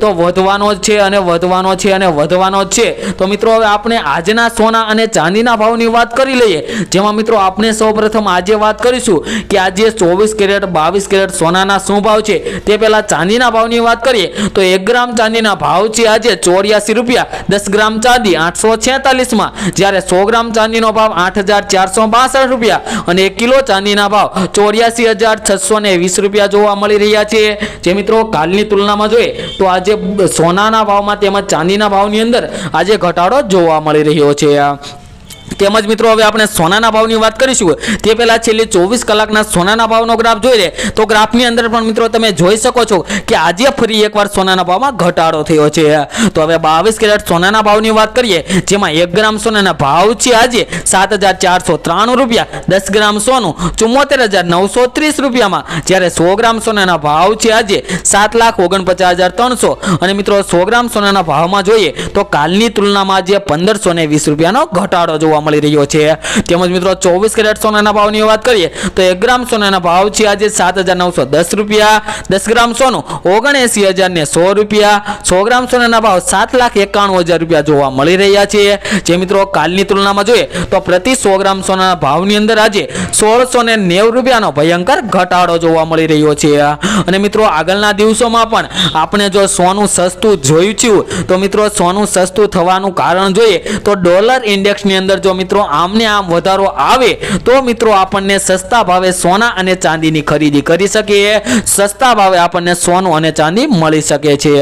તો વધવાનો જ છે અને વધવાનો છે અને વધવાનો જ છે. તો મિત્રો, હવે આપણે આજના સોના અને ચાંદીના ભાવની વાત કરી લઈએ. જેમાં મિત્રો, આપણે સૌપ્રથમ આજે વાત કરીશું કે આજે ચોવીસ કેરેટ, બાવીસ કેરેટ સોનાના શું ભાવ છે? તે પહેલાં ચાંદીના ભાવની વાત કરીએ. તો એક ગ્રામ ચાંદીના ભાવ છે આજે ચોર્યાસી રૂપિયા, દસ ગ્રામ ચાંદી આઠસો છેતાલીસમાં. જ્યારે સો ગ્રામ ચાંદીનો ભાવ આઠ હજાર ચારસો બાસઠ રૂપિયા અને એક કિલો ચાંદીના ભાવ ચોર્યાસી હજાર છસો ને વીસ રૂપિયા જોવા મળી રહ્યા છે. જે મિત્રો, કાલની તુલનામાં જોઈએ તો આજે સોનાના ભાવમાં તેમજ ચાંદીના ભાવની અંદર આજે ઘટાડો જોવા મળી રહ્યો છે. તેમજ મિત્રો હવે આપણે સોનાના ભાવની વાત કરીશું. તે પહેલાં છેલ્લી ચોવીસ કલાકના સોનાના ભાવનો ગ્રાફ જોઈ લે. તો ગ્રાફની અંદર પણ મિત્રો તમે જોઈ શકો છો કે આજે ફરી એકવાર સોનાના ભાવમાં ઘટાડો થયો છે. તો હવે બાવીસ કેરેટ સોનાના ભાવની વાત કરીએ, જેમાં એક ગ્રામ સોનાના ભાવ છે આજે સાત હજાર ચારસો ત્રાણું રૂપિયા, દસ ગ્રામ સોનું ચુમ્મોતેર હજાર નવસો ત્રીસ રૂપિયામાં. જ્યારે સો ગ્રામ સોનાના ભાવ છે આજે સાત લાખ ઓગણપચાસ હજાર ત્રણસો. અને મિત્રો સો ગ્રામ સોનાના ભાવમાં જોઈએ તો કાલની તુલનામાં આજે પંદરસો ને વીસ રૂપિયાનો ઘટાડો જોવા મળી રહ્યો છે. તેમજ મિત્રો, ચોવીસ કેરેટ સોનાના ભાવની વાત કરીએ, તો એક ગ્રામ સોનાના ભાવ છે આજે સાત હજાર નવસો દસ રૂપિયા, દસ ગ્રામ સોનું ઓગણએસી હજાર ને સો રૂપિયા, સો ગ્રામ સોનાના ભાવ સાત લાખ એકાણું હજાર રૂપિયા જોવા મળી રહ્યા છે. જે મિત્રો, કાલની તુલનામાં જોઈએ, તો પ્રતિ સો ગ્રામ સોનાના ભાવની અંદર આજે સોળસો ને નેવું રૂપિયાનો ભયંકર ઘટાડો જોવા મળી રહ્યો છે. અને મિત્રો, આગળના દિવસોમાં પણ આપણે જો સોનું સસ્તું જોયું છું, તો મિત્રો, સોનું સસ્તું થવાનું કારણ જોઈએ, તો ડોલર ઇન્ડેક્સની અંદર જો મિત્રો, આમને આમ વધારો આવે તો મિત્રો આપણને સસ્તા ભાવે સોના અને ચાંદીની ખરીદી કરી શકીએ. સસ્તા ભાવે આપણને સોનું અને ચાંદી મળી શકે છે.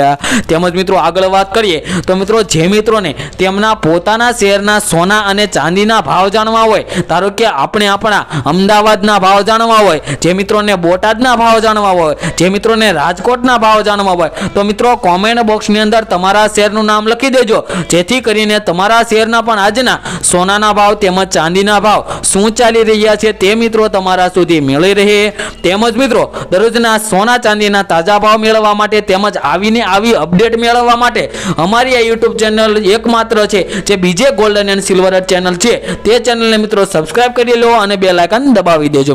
તેમજ મિત્રો, આગળ વાત કરીએ તો મિત્રો, જે મિત્રોને તેમના પોતાના શહેરના સોના અને ચાંદીના ભાવ જાણવા હોય, ધારો કે આપણે આપણા અમદાવાદના ભાવ જાણવા હોય, જે મિત્રોને બોટાદના ભાવ જાણવા હોય, જે મિત્રોને રાજકોટના ભાવ જાણવા હોય, તો મિત્રો કોમેન્ટ બોક્સની અંદર તમારા શહેરનું નામ લખી દેજો. જેથી કરીને તમારા શહેરના પણ આજના સોનાના ભાવ તેમજ ચાંદીના ભાવ શું ચાલી રહ્યા છે તે મિત્રો તમારા સુધી મળી રહે. તેમજ મિત્રો, દરરોજના સોના ચાંદીના તાજા ભાવ મેળવવા માટે તેમજ આવીને આવી અપડેટ મેળવવા માટે અમારી આ યુટ્યુબ ચેનલ એકમાત્ર છે, જે બીજે ગોલ્ડન એન્ડ સિલ્વર ચેનલ છે. તે ચેનલને મિત્રો સબસ્ક્રાઈબ કરી લો અને બે લાયકન દબાવી દેજો.